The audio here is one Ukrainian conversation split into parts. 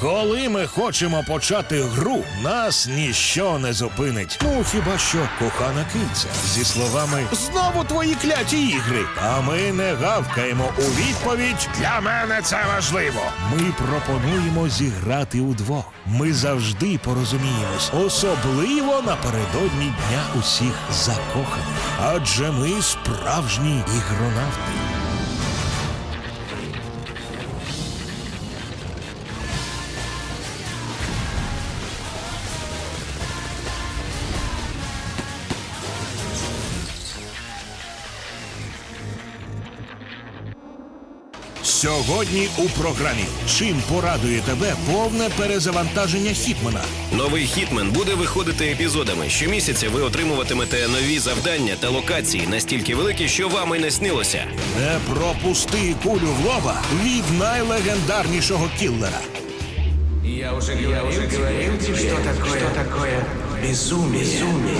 Коли ми хочемо почати гру, нас ніщо не зупинить. Ну хіба що кохана киця зі словами Знову твої кляті ігри. А ми не гавкаємо у відповідь. Для мене це важливо. Ми пропонуємо зіграти удвох. Ми завжди порозуміємось, особливо напередодні дня усіх закоханих. Адже ми справжні ігронавти. Сьогодні у програмі чим порадує тебе повне перезавантаження Хітмена. Новий Хітмен буде виходити епізодами. Щомісяця ви отримуватимете нові завдання та локації настільки великі, що вам і не снилося. Не пропусти кулю в лоба від найлегендарнішого кіллера. Я уже говорил, тебе, что такое, что такое безумие. безумие.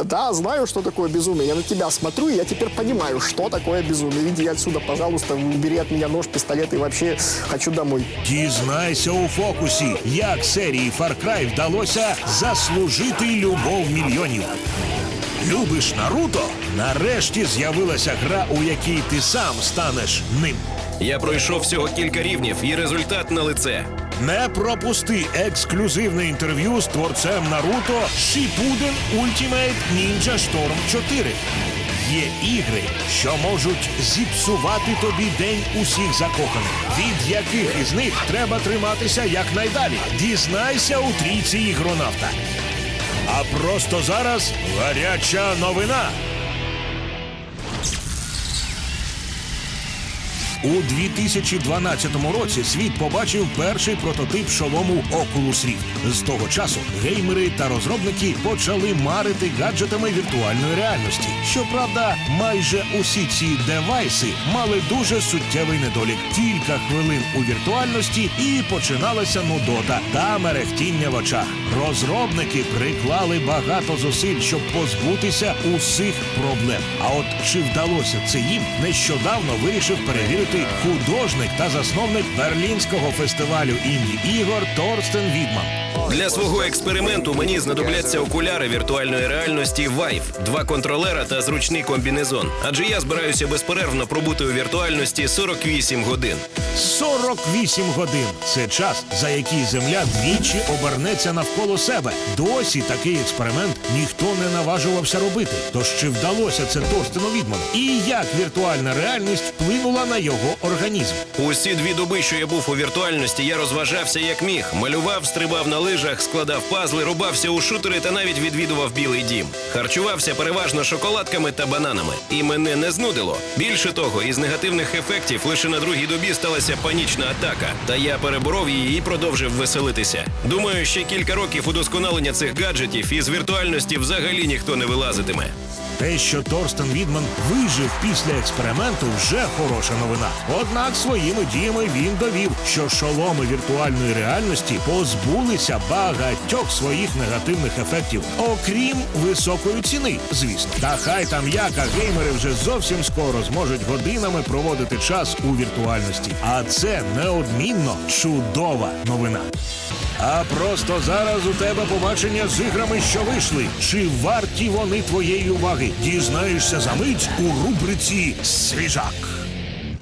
Я, да, знаю, что такое безумие. Я на тебя смотрю, и я теперь понимаю, что такое безумие. Иди отсюда, пожалуйста, убери от меня нож, пистолет и вообще хочу домой. Дізнайся у фокусі, як серії Far Cry вдалося заслужити любов мільйонів. Любиш Наруто? Нарешті з'явилася гра, у якій ти сам станеш ним. Я пройшов всього кілька рівнів, і результат на лице. Не пропусти ексклюзивне інтерв'ю з творцем Наруто Shippuden Ultimate Ninja Storm 4. Є ігри, що можуть зіпсувати тобі день усіх закоханих, від яких із них треба триматися якнайдалі. Дізнайся у трійці ігронавта. А просто зараз гаряча новина. У 2012 році світ побачив перший прототип шолому Oculus Rift. З того часу геймери та розробники почали марити гаджетами віртуальної реальності. Щоправда, майже усі ці девайси мали дуже суттєвий недолік. Кілька хвилин у віртуальності і починалася нудота та мерехтіння в очах. Розробники приклали багато зусиль, щоб позбутися усіх проблем. А от чи вдалося це їм, нещодавно вирішив перевірити художник та засновник берлінського фестивалю інді ігор Торстен Відман. Для свого експерименту мені знадобляться окуляри віртуальної реальності Vive, два контролера та зручний комбінезон. Адже я збираюся безперервно пробути у віртуальності 48 годин. 48 годин це час, за який земля двічі обернеться навколо себе. Досі такий експеримент ніхто не наважувався робити. Тож чи вдалося це Торстену Відману? І як віртуальна реальність вплинула на його організм? Усі дві доби, що я був у віртуальності, я розважався як міг. Малював, стрибав на лижах, складав пазли, рубався у шутери та навіть відвідував білий дім. Харчувався переважно шоколадками та бананами. І мене не знудило. Більше того, із негативних ефектів лише на другій добі сталася панічна атака. Та я переборов її і продовжив веселитися. Думаю, ще кілька років удосконалення цих гаджетів і з віртуальності взагалі ніхто не вилазитиме. Те, що Торстен Відман вижив після експерименту, вже хороша новина. Однак своїми діями він довів, що шоломи віртуальної реальності позбулися багатьох своїх негативних ефектів, окрім високої ціни, звісно. Та хай там як, а геймери вже зовсім скоро зможуть годинами проводити час у віртуальності. А це неодмінно чудова новина. А просто зараз у тебе побачення з іграми, що вийшли. Чи варті вони твоєї уваги? Дізнаєшся за мить у рубриці Свіжак.